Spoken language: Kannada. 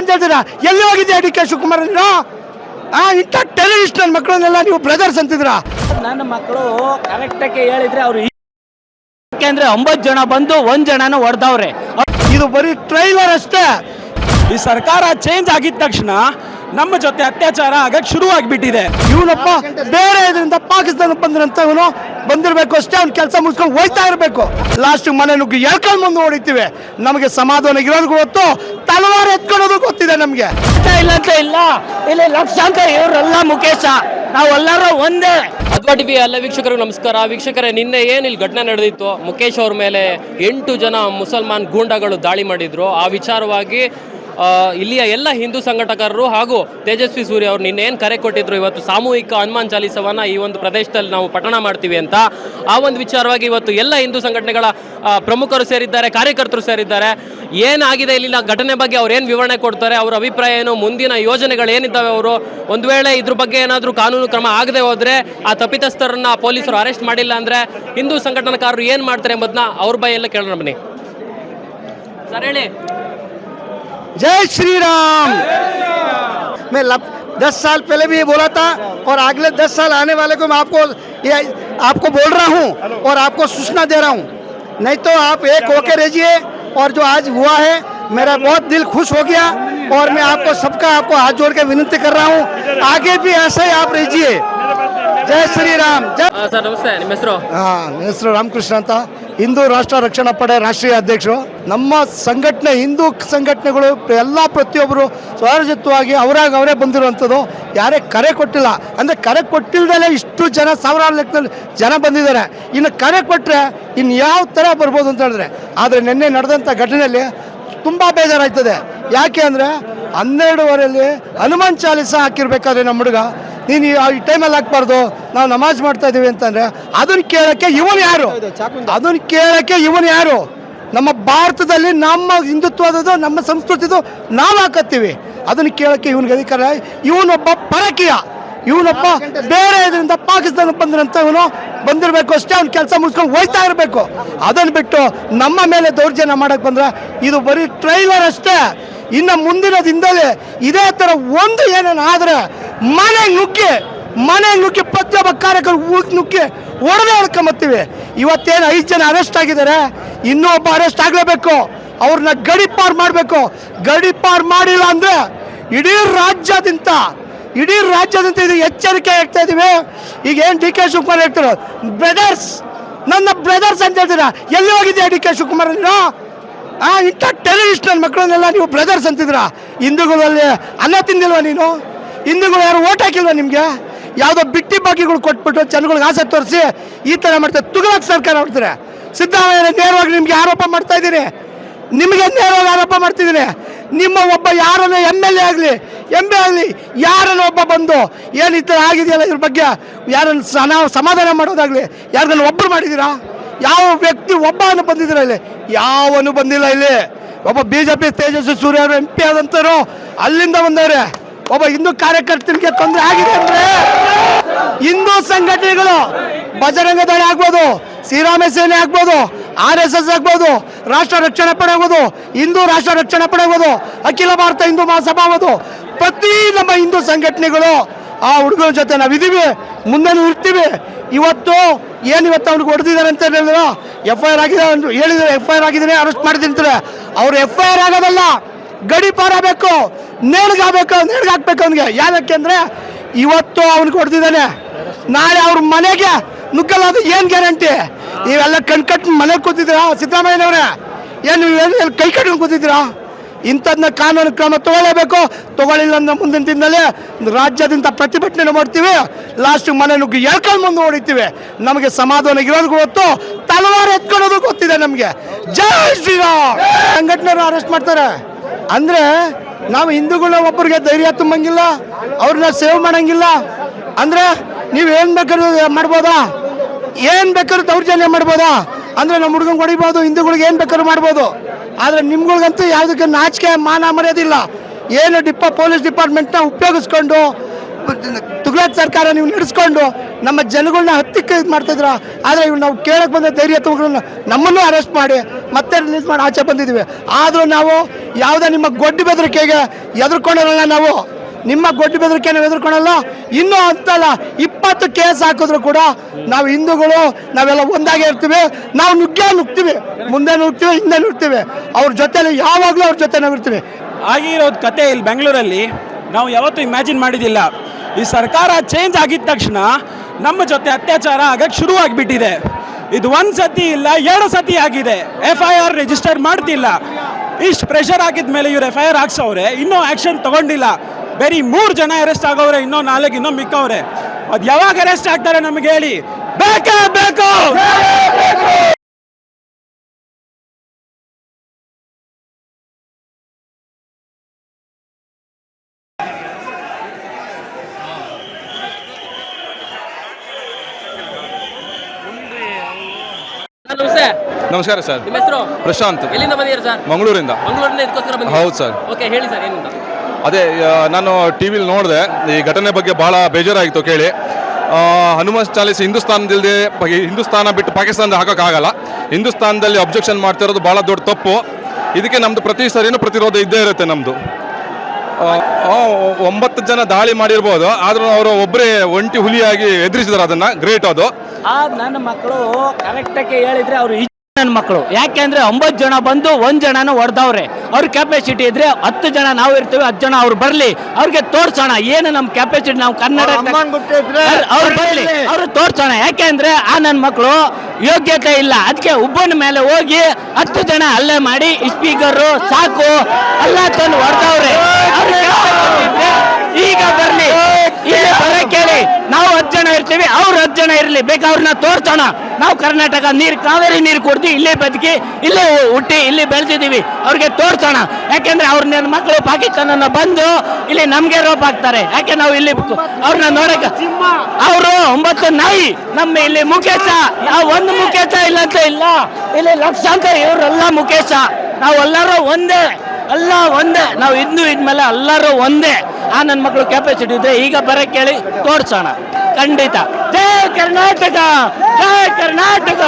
ಅಂತ ಹೇಳ್ತೀರಾ? ಎಲ್ಲಿ ಹೋಗಿದ್ದೆ ಡಿ ಕೆ ಶಿವಕುಮಾರ್ ನೀನು? ಆ ಇಂಥ ಟೆರರಿಸ್ಟ್ ನನ್ನ ಮಕ್ಕಳನ್ನೆಲ್ಲ ನೀವು ಬ್ರದರ್ಸ್ ಅಂತಿದ್ರ ನನ್ನ ಮಕ್ಕಳು ಕರೆಕ್ಟಾಗಿ ಹೇಳಿದ್ರೆ ಅವ್ರು ಯಾಕೆಂದ್ರೆ ಒಂಬತ್ತು ಜನ ಬಂದು ಒಂದ್ ಜನನ ಹೊಡೆದವ್ರೆ. ಇದು ಬರೀ ಟ್ರೈಲರ್ ಅಷ್ಟೇ. ಈ ಸರ್ಕಾರ ಚೇಂಜ್ ಆಗಿದ ತಕ್ಷಣ ನಮ್ಮ ಜೊತೆ ಅತ್ಯಾಚಾರ ಆಗಕ್ಕೆ ಶುರು ಆಗಿಬಿಟ್ಟಿದೆ ಇವನಪ್ಪ ಬೇರೆ ಇದರಿಂದ ಪಾಕಿಸ್ತಾನ ಬಂದ್ರಂತ ಇವನು. ಬಂದಿರಬೇಕು ಅಷ್ಟೇ ಅವ್ನು ಕೆಲಸ ಮುಗಿಸ್ಕೊಂಡು ಹೋಯ್ತಾ ಇರಬೇಕು. ಲಾಸ್ಟ್ ಮನೆ ನುಗ್ಗಿ ಎಳ್ಕೊಂಡು ಮುಂದೆ ಹೊಡಿತೀವಿ. ನಮಗೆ ಸಮಾಧಾನ ಇರೋದು ಗೊತ್ತು ತಲವಾರು ಎತ್ಕೊಳ್ಳೋದು ಗೊತ್ತಿದೆ ನಮಗೆ. ಇಲ್ಲ ಅಂತ ಇಲ್ಲ ಇಲ್ಲಿ. ಲಕ್ಷಾಂತರ ಇವರೆಲ್ಲ ಮುಖೇಶ ನಾವೆಲ್ಲರೂ ಒಂದೇ. ಅಥವಾ ಟಿವಿ ಎಲ್ಲ ವೀಕ್ಷಕರು ನಮಸ್ಕಾರ. ವೀಕ್ಷಕರೇ ನಿನ್ನೆ ಏನು ಇಲ್ಲಿ ಘಟನೆ ನಡೆದಿತ್ತು? ಮುಖೇಶ್ ಅವ್ರ ಮೇಲೆ ಎಂಟು ಜನ ಮುಸಲ್ಮಾನ್ ಗೂಂಡಾಗಳು ದಾಳಿ ಮಾಡಿದ್ರು. ಆ ವಿಚಾರವಾಗಿ ಇಲ್ಲಿಯ ಎಲ್ಲ ಹಿಂದೂ ಸಂಘಟಕರು ಹಾಗೂ ತೇಜಸ್ವಿ ಸೂರ್ಯ ಅವರು ನಿನ್ನೇನು ಕರೆ ಕೊಟ್ಟಿದ್ರು ಇವತ್ತು ಸಾಮೂಹಿಕ ಹನುಮಾನ್ ಚಾಲೀಸವನ್ನ ಈ ಒಂದು ಪ್ರದೇಶದಲ್ಲಿ ನಾವು ಪಠಣ ಮಾಡ್ತೀವಿ ಅಂತ, ಆ ಒಂದು ವಿಚಾರವಾಗಿ ಇವತ್ತು ಎಲ್ಲ ಹಿಂದೂ ಸಂಘಟನೆಗಳ ಪ್ರಮುಖರು ಸೇರಿದ್ದಾರೆ, ಕಾರ್ಯಕರ್ತರು ಸೇರಿದ್ದಾರೆ. ಏನಾಗಿದೆ ಇಲ್ಲಿನ ಘಟನೆ ಬಗ್ಗೆ ಅವ್ರು ಏನು ವಿವರಣೆ ಕೊಡ್ತಾರೆ, ಅವ್ರ ಅಭಿಪ್ರಾಯ ಏನು, ಮುಂದಿನ ಯೋಜನೆಗಳು ಏನಿದ್ದಾವೆ ಅವರು? ಒಂದು ವೇಳೆ ಇದ್ರ ಬಗ್ಗೆ ಏನಾದರೂ ಕಾನೂನು ಕ್ರಮ ಆಗದೆ ಹೋದರೆ ಆ ತಪ್ಪಿತಸ್ಥರನ್ನ ಪೊಲೀಸರು ಅರೆಸ್ಟ್ ಮಾಡಿಲ್ಲ ಅಂದರೆ ಹಿಂದೂ ಸಂಘಟನಾಕಾರರು ಏನು ಮಾಡ್ತಾರೆ ಎಂಬುದನ್ನ ಅವ್ರ ಎಲ್ಲ ಕೇಳೋಣ ಬನ್ನಿ. ಸರ್ ಹೇಳಿ. जय श्री राम मैं लग, दस साल पहले भी ये बोला था और अगले दस साल आने वाले को मैं आपको ये आपको बोल रहा हूँ और आपको सूचना दे रहा हूँ। नहीं तो आप एक होके रहिए और जो आज हुआ है मेरा बहुत दिल खुश हो गया और मैं आपको सबका आपको हाथ जोड़ के विनती कर रहा हूँ। आगे भी ऐसे ही आप रहिए। जय श्री राम जय हाँ, सर नमस्ते हाँ मिश्रो रामकृष्ण था ಹಿಂದೂ ರಾಷ್ಟ್ರ ರಕ್ಷಣಾ ಪಡೆ ರಾಷ್ಟ್ರೀಯ ಅಧ್ಯಕ್ಷರು, ನಮ್ಮ ಸಂಘಟನೆ, ಹಿಂದೂ ಸಂಘಟನೆಗಳು, ಎಲ್ಲ ಪ್ರತಿಯೊಬ್ಬರು ಸ್ವರಾಜ್ಯತ್ವವಾಗಿ ಅವರಾಗ ಅವರೇ ಬಂದಿರುವಂಥದ್ದು, ಯಾರೇ ಕರೆ ಕೊಟ್ಟಿಲ್ಲ. ಅಂದರೆ ಕರೆ ಕೊಟ್ಟಿಲ್ಲದಲ್ಲೇ ಇಷ್ಟು ಜನ, ಸಾವಿರಾರು ಲೆಕ್ಕದಲ್ಲಿ ಜನ ಬಂದಿದ್ದಾರೆ. ಇನ್ನು ಕರೆ ಕೊಟ್ಟರೆ ಇನ್ನು ಯಾವ ಥರ ಬರ್ಬೋದು ಅಂತ ಹೇಳಿದ್ರೆ, ಆದರೆ ನಿನ್ನೆ ನಡೆದಂಥ ಘಟನೆಯಲ್ಲಿ ತುಂಬ ಬೇಜಾರಾಯ್ತದೆ ಯಾಕೆ ಅಂದರೆ ಹನ್ನೆರಡುವರೆಯಲ್ಲಿ ಹನುಮಾನ್ ಚಾಲೀಸ ಹಾಕಿರ್ಬೇಕಾದ್ರೆ ನಮ್ಮ ಹುಡುಗ ನೀನು ಈ- ಟೈಮಲ್ಲಿ ಹಾಕ್ಬಾರ್ದು ನಾವು ನಮಾಜ್ ಮಾಡ್ತಾ ಇದ್ದೀವಿ ಅಂತಂದರೆ ಅದನ್ನು ಕೇಳೋಕ್ಕೆ ಇವನು ಯಾರು? ಅದನ್ನು ಕೇಳೋಕ್ಕೆ ಇವನು ಯಾರು? ನಮ್ಮ ಭಾರತದಲ್ಲಿ ನಮ್ಮ ಹಿಂದುತ್ವದ್ದು ನಮ್ಮ ಸಂಸ್ಕೃತಿದು ನಾವು ಹಾಕತ್ತೀವಿ. ಅದನ್ನ ಕೇಳೋಕ್ಕೆ ಇವನಿಗೆ ಅಧಿಕಾರ ಇವನೊಬ್ಬ ಪರಕೀಯ. ಇವನೊಬ್ಬ ಬೇರೆ ಇದರಿಂದ ಪಾಕಿಸ್ತಾನ ಬಂದ್ರಂತ ಇವನು ಬಂದಿರಬೇಕು ಅಷ್ಟೇ ಅವ್ನು ಕೆಲಸ ಮುಗಿಸ್ಕೊಂಡು ಹೋಯ್ತಾ ಇರಬೇಕು. ಅದನ್ನು ಬಿಟ್ಟು ನಮ್ಮ ಮೇಲೆ ದೌರ್ಜನ್ಯ ಮಾಡಕ್ಕೆ ಬಂದ್ರೆ ಇದು ಬರೀ ಟ್ರೈಲರ್ ಅಷ್ಟೇ. ಇನ್ನು ಮುಂದಿನ ದಿನದಲ್ಲಿ ಇದೇ ಥರ ಒಂದು ಏನೇನು ಆದರೆ ಮನೆಗೆ ನುಗ್ಗಿ, ಮನೆ ನುಗ್ಗಿ ಪ್ರತಿಯೊಬ್ಬ ಕಾರ್ಯಕರ್ತರು ನುಗ್ಗಿ ಹೊಡೆದೇ ಹೊಡ್ಕೊಂಬತ್ತೀವಿ ಇವತ್ತೇನು ಐದು ಜನ ಅರೆಸ್ಟ್ ಆಗಿದ್ದಾರೆ ಇನ್ನೂ ಒಬ್ಬ ಅರೆಸ್ಟ್ ಆಗಲೇಬೇಕು. ಅವ್ರನ್ನ ಗಡಿ ಪಾರ್ ಮಾಡಬೇಕು. ಗಡಿ ಪಾರ್ ಮಾಡಿಲ್ಲ ಅಂದರೆ ಇಡೀ ರಾಜ್ಯದಿಂದ ಇಡೀ ರಾಜ್ಯದಿಂದ ಇದು ಎಚ್ಚರಿಕೆ ಆಗ್ತಾ ಇದೀವಿ. ಈಗ ಏನು ಡಿ ಕೆ ಶಿವಕುಮಾರ್ ಹೇಳ್ತಿರೋ ಬ್ರದರ್ಸ್ ನನ್ನ ಬ್ರದರ್ಸ್ ಅಂತ ಹೇಳ್ತೀರಾ? ಎಲ್ಲಿ ಹೋಗಿದ್ಯಾ ಡಿ ಕೆ ಶಿವಕುಮಾರ್ ಆ, ಇಂಥ ಟೆರರಿಸ್ಟ್ ನನ್ನ ಮಕ್ಕಳನ್ನೆಲ್ಲ ನೀವು ಬ್ರದರ್ಸ್ ಅಂತಿದ್ರಾ ಹಿಂದೂಗಳಲ್ಲಿ ಅನ್ನ ತಿಂದಿಲ್ವಾ ನೀನು? ಹಿಂದೂಗಳು ಯಾರು ಓಟ್ ಹಾಕಿಲ್ವಾ ನಿಮಗೆ? ಯಾವುದೋ ಬಿಟ್ಟಿ ಬಾಕಿಗಳು ಕೊಟ್ಬಿಟ್ಟು ಜನಗಳಿಗೆ ಆಸೆ ತೋರಿಸಿ ಈ ಥರ ಮಾಡ್ತಾರೆ. ತುಗಲಕ್ಕೆ ಸರ್ಕಾರ ಹೊಡ್ತಾರೆ ಸಿದ್ದರಾಮಯ್ಯ ನೇರವಾಗಿ ನಿಮಗೆ ಆರೋಪ ಮಾಡ್ತಾ ಇದ್ದೀನಿ ನಿಮಗೆ ನೇರವಾಗಿ ಆರೋಪ ಮಾಡ್ತಿದ್ದೀನಿ. ನಿಮ್ಮ ಒಬ್ಬ ಯಾರನ್ನ ಎಂ ಎಲ್ ಎ ಆಗಲಿ ಎಂ ಎ ಆಗಲಿ, ಯಾರನ್ನ ಒಬ್ಬ ಬಂದು ಏನು ಈ ಥರ ಆಗಿದೆಯಲ್ಲ ಇದ್ರ ಬಗ್ಗೆ ಯಾರನ್ನು ಸನ ಸಮಾಧಾನ ಮಾಡೋದಾಗಲಿ ಯಾರನ್ನ ಒಬ್ಬರು ಮಾಡಿದ್ದೀರಾ? ಯಾವ ವ್ಯಕ್ತಿ ಒಬ್ಬನು ಬಂದಿದ್ದೀರಾ ಇಲ್ಲಿ? ಯಾವನು ಬಂದಿಲ್ಲ ಇಲ್ಲಿ. ಒಬ್ಬ B J P Tejasvi Surya ಅವರು ಎಂ ಪಿ ಆದಂಥವ್ರು ಅಲ್ಲಿಂದ ಬಂದವ್ರೆ. ಒಬ್ಬ ಹಿಂದೂ ಕಾರ್ಯಕರ್ತನಿಗೆ ತೊಂದರೆ ಆಗಿದೆ ಅಂದ್ರೆ ಹಿಂದೂ ಸಂಘಟನೆಗಳು ಬಜರಂಗ ದಳ ಆಗ್ಬೋದು, ಶ್ರೀರಾಮ ಸೇನೆ ಆಗ್ಬೋದು, ಆರ್ ಎಸ್ ಎಸ್ ಆಗ್ಬೋದು, ರಾಷ್ಟ್ರ ರಕ್ಷಣಾ ಪಡೆ ಆಗ್ಬೋದು, ಹಿಂದೂ ರಾಷ್ಟ್ರ ರಕ್ಷಣಾ ಪಡೆ ಆಗ್ಬೋದು, ಅಖಿಲ ಭಾರತ ಹಿಂದೂ ಮಹಾಸಭಾ ಆಗ್ಬೋದು. ಪ್ರತಿ ನಮ್ಮ ಹಿಂದೂ ಸಂಘಟನೆಗಳು ಆ ಹುಡುಗರ ಜೊತೆ ನಾವಿದ್ದೀವಿ ಮುಂದೆ ಇರ್ತೀವಿ. ಇವತ್ತು ಏನು ಇವತ್ತು ಅವ್ನಿಗೆ ಹೊಡೆದಿದ್ದಾರೆ ಅಂತ ಹೇಳಿದ್ರು ಎಫ್ ಐ ಆರ್ ಆಗಿದೆ ಹೇಳಿದ್ರೆ ಎಫ್ ಐ ಆರ್ ಆಗಿದ್ದೀನಿ ಅರೆಸ್ಟ್ ಮಾಡಿದ್ದೀನಿ ಅವ್ರು ಎಫ್ ಐ ಆರ್ ಆಗೋದಲ್ಲ. ಗಡಿ ಪಾರ್ ಆಗಬೇಕು ನೇಣ್ಗಾಗಬೇಕು ನೇಣ್ಗೆ ಹಾಕ್ಬೇಕು ಅವನಿಗೆ. ಯಾಕೆ ಅಂದ್ರೆ, ಇವತ್ತು ಅವ್ನಿಗೆ ಹೊಡೆದಿದ್ದಾನೆ ನಾಳೆ ಅವ್ರ ಮನೆಗೆ ನುಗ್ಗಲ್ಲ ಅದು ಏನು ಗ್ಯಾರಂಟಿ? ನೀವೆಲ್ಲ ಕಣ್ಕಟ್ಟು ಮನೆ ಕೂತಿದ್ದೀರಾ, ಸಿದ್ದರಾಮಯ್ಯನವ್ರೆ? ಏನು ಏನು ಕೈ ಕಟ್ಕೊಂಡು ಕೂತಿದ್ದೀರಾ? ಇಂಥದ್ನ ಕಾನೂನು ಕ್ರಮ ತಗೊಳ್ಳೇಬೇಕು. ತಗೊಳ್ಳಿಲ್ಲ ಅಂದ್ರೆ ಮುಂದಿನ ದಿನದಲ್ಲಿ ರಾಜ್ಯದಿಂದ ಪ್ರತಿಭಟನೆ ಮಾಡ್ತೀವಿ. ಲಾಸ್ಟ್ ಮನೆ ನುಗ್ಗಿ ಎಳ್ಕೊಂಡು ಮುಂದೆ ಹೊಡಿತೀವಿ ನಮಗೆ ಸಮಾಧಾನ ಇರೋದು ಗೊತ್ತು. ತಲವಾರು ಎತ್ಕೊಳ್ಳೋದು ಗೊತ್ತಿದೆ ನಮಗೆ. ಜೈ ಶ್ರೀರಾಮ್. ಸಂಘಟನೆ ಅರೆಸ್ಟ್ ಮಾಡ್ತಾರೆ. ಅಂದ್ರೆ ನಾವು ಹಿಂದೂಗಳ ಒಬ್ಬರಿಗೆ ಧೈರ್ಯ ತುಂಬಂಗಿಲ್ಲ, ಅವ್ರನ್ನ ಸೇವ್ ಮಾಡಂಗಿಲ್ಲ. ಅಂದ್ರೆ ನೀವು ಏನ್ ಬೇಕಾದ್ರೂ ಮಾಡ್ಬೋದಾ? ಏನ್ ಬೇಕಾದ್ರೂ ದೌರ್ಜನ್ಯ ಮಾಡ್ಬೋದಾ? ಅಂದ್ರೆ ನಮ್ಮ ಹುಡುಗಂಗೆ ಹೊಡಿಬೋದು, ಹಿಂದೂಗಳಿಗೆ ಏನ್ ಬೇಕಾದ್ರೂ ಮಾಡ್ಬೋದು. ಆದ್ರೆ ನಿಮ್ಗಳಿಗಂತೂ ಯಾವುದಕ್ಕೆ ನಾಚಿಕೆ, ಮಾನ ಮರ್ಯಾದಿಲ್ಲ ಏನು ಡಿಪ್ಪ ಪೊಲೀಸ್ ಡಿಪಾರ್ಟ್ಮೆಂಟ್ನ ಉಪಯೋಗಿಸ್ಕೊಂಡು ತುಗ್ಲಾತ್ ಸರ್ಕಾರ ನೀವು ನಡೆಸ್ಕೊಂಡು ನಮ್ಮ ಜನಗಳನ್ನ ಹತ್ತಿಕ್ಕೆ ಇದು ಮಾಡ್ತಿದ್ರ ಆದರೆ ಇವ್ರು ನಾವು ಕೇಳಕ್ ಬಂದ ಧೈರ್ಯ ತಗೊಂಡು ನಮ್ಮನ್ನು ಅರೆಸ್ಟ್ ಮಾಡಿ. ಮತ್ತೆ ರಿಲೀಸ್ ಮಾಡಿ ಆಚೆ ಬಂದಿದ್ದೀವಿ. ಆದರೂ ನಾವು ಯಾವುದೇ ನಿಮ್ಮ ಗೊಡ್ಡಿ ಬೆದರಿಕೆಗೆ ಎದುರ್ಕೊಂಡಿರಲ್ಲ ನಾವು, ನಿಮ್ಮ ಗೊಡ್ಡಿ ಬೆದರಿಕೆ ನಾವು ಎದುರ್ಕೊಳಲ್ಲ. ಇನ್ನೂ ಅಂತಲ್ಲ, ಇಪ್ಪತ್ತು ಕೇಸ್ ಹಾಕಿದ್ರು ಕೂಡ ನಾವು ಹಿಂದೂಗಳು, ನಾವೆಲ್ಲ ಒಂದಾಗೆ ಇರ್ತೀವಿ. ನಾವು ನುಗ್ಗೇ ನುಗ್ತೀವಿ ಮುಂದೆ ನುಗ್ತೀವಿ ಹಿಂದೆ ನುಗ್ತೀವಿ ಅವ್ರ ಜೊತೆಲಿ ಯಾವಾಗಲೂ ಅವ್ರ ಜೊತೆ ನಾವು ಇರ್ತೀವಿ. ಆಗಿರೋದು ಕತೆ ಇಲ್ಲಿ ಬೆಂಗಳೂರಲ್ಲಿ ನಾವು ಯಾವತ್ತೂ ಇಮ್ಯಾಜಿನ್ ಮಾಡಿದ್ದಿಲ್ಲ ಈ ಸರ್ಕಾರ ಚೇಂಜ್ ಆಗಿದ ತಕ್ಷಣ ನಮ್ಮ ಜೊತೆ ಅತ್ಯಾಚಾರ ಆಗಕ್ಕೆ ಶುರು ಆಗಿಬಿಟ್ಟಿದೆ ಇದು ಒಂದು ಸತಿ ಇಲ್ಲ, ಎರಡು ಸತಿ ಆಗಿದೆ. ಎಫ್ ಐ ಆರ್ ರಿಜಿಸ್ಟರ್ ಮಾಡ್ತಿಲ್ಲ. ಇಷ್ಟು ಪ್ರೆಷರ್ ಹಾಕಿದ ಮೇಲೆ ಇವ್ರು ಎಫ್ ಐ ಆರ್ ಹಾಕ್ಸವ್ರೆ, ಇನ್ನೂ ಆ್ಯಕ್ಷನ್ ತಗೊಂಡಿಲ್ಲ. ಬರೀ ಮೂರು ಜನ ಅರೆಸ್ಟ್ ಆಗೋವ್ರೆ, ಇನ್ನೂ ನಾಲ್ಕು, ಇನ್ನೂ ಮಿಕ್ಕವ್ರೆ. ಅದು ಯಾವಾಗ ಅರೆಸ್ಟ್ ಆಗ್ತಾರೆ ನಮಗೆ ಹೇಳಿ. ಬೇಕೇ, ಬೇಕು! ನಮಸ್ತೆ. ನಮಸ್ಕಾರ ಸರ್. ನಿಮ್ಮ ಹೆಸರು? ಪ್ರಶಾಂತ್. ಎಲ್ಲಿಂದ ಬಂದಿದ್ದೀರಾ ಸರ್? ಮಂಗಳೂರಿಂದ. ಮಂಗಳೂರಿನಿಂದ ಇದಕ್ಕೋಸ್ಕರ ಬಂದಿದ್ದೀರಾ? ಹೌದು ಸರ್. ಓಕೆ ಹೇಳಿ ಸರ್ ಏನು ಅದೇ ಆ, ನಾನು ಟಿ ವಿಲಿ ನೋಡಿದೆ. ಈ ಘಟನೆ ಬಗ್ಗೆ ಭಾಳ ಬೇಜಾರಾಗಿತ್ತು ಕೇಳಿ. ಆ, ಹನುಮಾನ್ ಚಾಲೀಸ್ ಹಿಂದೂಸ್ತಾನದಿಲ್ಲದೆ ಹಿಂದೂಸ್ತಾನ ಬಿಟ್ಟು ಪಾಕಿಸ್ತಾನದ ಹಾಕೋಕ್ಕಾಗಲ್ಲ ಹಿಂದೂಸ್ತಾನದಲ್ಲಿ ಅಬ್ಜೆಕ್ಷನ್ ಮಾಡ್ತಿರೋದು ಭಾಳ ದೊಡ್ಡ ತಪ್ಪು. ಇದಕ್ಕೆ ನಮ್ಮದು ಪ್ರತಿ ಸರಿನೂ ಪ್ರತಿರೋಧ ಇದ್ದೇ ಇರುತ್ತೆ ನಮ್ಮದು ಒಂಬತ್ತು ಜನ ದಾಳಿ ಮಾಡಿರ್ಬೋದು. ಆದರೂ ಅವರು ಒಬ್ಬರೇ ಒಂಟಿ ಹುಲಿಯಾಗಿ ಎದುರಿಸಿದ್ರು ಅದನ್ನು. ಗ್ರೇಟ್ ಅದು. ಆ ನನ್ನ ಮಕ್ಕಳು ಕರೆಕ್ಟಾಗಿ ಹೇಳಿದ್ರೆ ಅವರು ನನ್ನ ಮಕ್ಕಳು ಯಾಕೆಂದ್ರೆ ಒಂಬತ್ತು ಜನ ಬಂದು ಒಂದ್ ಜನನ ಹೊಡೆದವ್ರೆ ಅವ್ರ ಕೆಪಾಸಿಟಿ ಇದ್ರೆ ಹತ್ತು ಜನ ನಾವು ಇರ್ತೀವಿ ಹತ್ತು ಜನ ಅವ್ರು ಬರ್ಲಿ. ಅವ್ರಿಗೆ ತೋರ್ಸೋಣ ಏನು ನಮ್ಮ ಕೆಪಾಸಿಟಿ ನಾವು ಕನ್ನಡ ಅವ್ರು ಬರ್ಲಿ. ಅವ್ರು ತೋರ್ಸೋಣ. ಯಾಕೆಂದ್ರೆ ಆ ನನ್ನ ಮಕ್ಕಳು ಯೋಗ್ಯತೆ ಇಲ್ಲ. ಅದಕ್ಕೆ ಒಬ್ಬನ ಮೇಲೆ ಹೋಗಿ ಹತ್ತು ಜನ ಹಲ್ಲೆ ಮಾಡಿ ಸ್ಪೀಕರು ಸಾಕು. ಅಲ್ಲ ತಂದು ಹೊಡೆದವ್ರೆ ಈಗ ಬರ್ಲಿ. ಇಲ್ಲಿ ಬರ ಕೇಳಿ. ನಾವು ಹತ್ತು ಜನ ಇರ್ತೀವಿ, ಅವ್ರು ಹತ್ತು ಜನ ಇರ್ಲಿ. ಬೇಕಾವ್ರನ್ನ ತೋರ್ಸೋಣ. ನಾವು ಕರ್ನಾಟಕ ನೀರು, ಕಾವೇರಿ ನೀರು ಕೊಡ್ತೀವಿ ಇಲ್ಲೇ ಬದುಕಿ, ಇಲ್ಲೇ ಹುಟ್ಟಿ, ಇಲ್ಲಿ ಬೆಳೆದಿದ್ದೀವಿ. ಅವ್ರಿಗೆ ತೋರ್ಸೋಣ. ಯಾಕೆಂದ್ರೆ ಅವ್ರ ಮಕ್ಕಳು ಪಾಕಿಸ್ತಾನ ಬಂದು ಇಲ್ಲಿ ನಮ್ಗೆ ರೋಪ್ ಹಾಕ್ತಾರೆ. ಯಾಕೆ ನಾವು ಇಲ್ಲಿ ಅವ್ರನ್ನ ನೋಡಕ ಅವರು ಒಂಬತ್ತು ನಾಯಿ. ನಮ್ಮ ಇಲ್ಲಿ ಮುಖೇಶ. ನಾವು ಒಂದು ಮುಖೇಶ ಇಲ್ಲ ಅಂತ ಇಲ್ಲ. ಇಲ್ಲಿ ಲಕ್ಷಾಂತರ ಇವರೆಲ್ಲ ಮುಖೇಶ. ನಾವೆಲ್ಲರೂ ಒಂದೇ. ಎಲ್ಲ ಒಂದೇ. ನಾವು ಇನ್ನು ಇದ್ಮೇಲೆ ಎಲ್ಲರೂ ಒಂದೇ. ಆ ನನ್ನ ಮಕ್ಕಳು ಕೆಪಾಸಿಟಿ ಇದ್ರೆ ಈಗ ಬರಕ್ಕೆ ಕೇಳಿ ತೋರ್ಸೋಣ. ಖಂಡಿತ. ಜೈ ಕರ್ನಾಟಕ! ಜೈ ಕರ್ನಾಟಕ!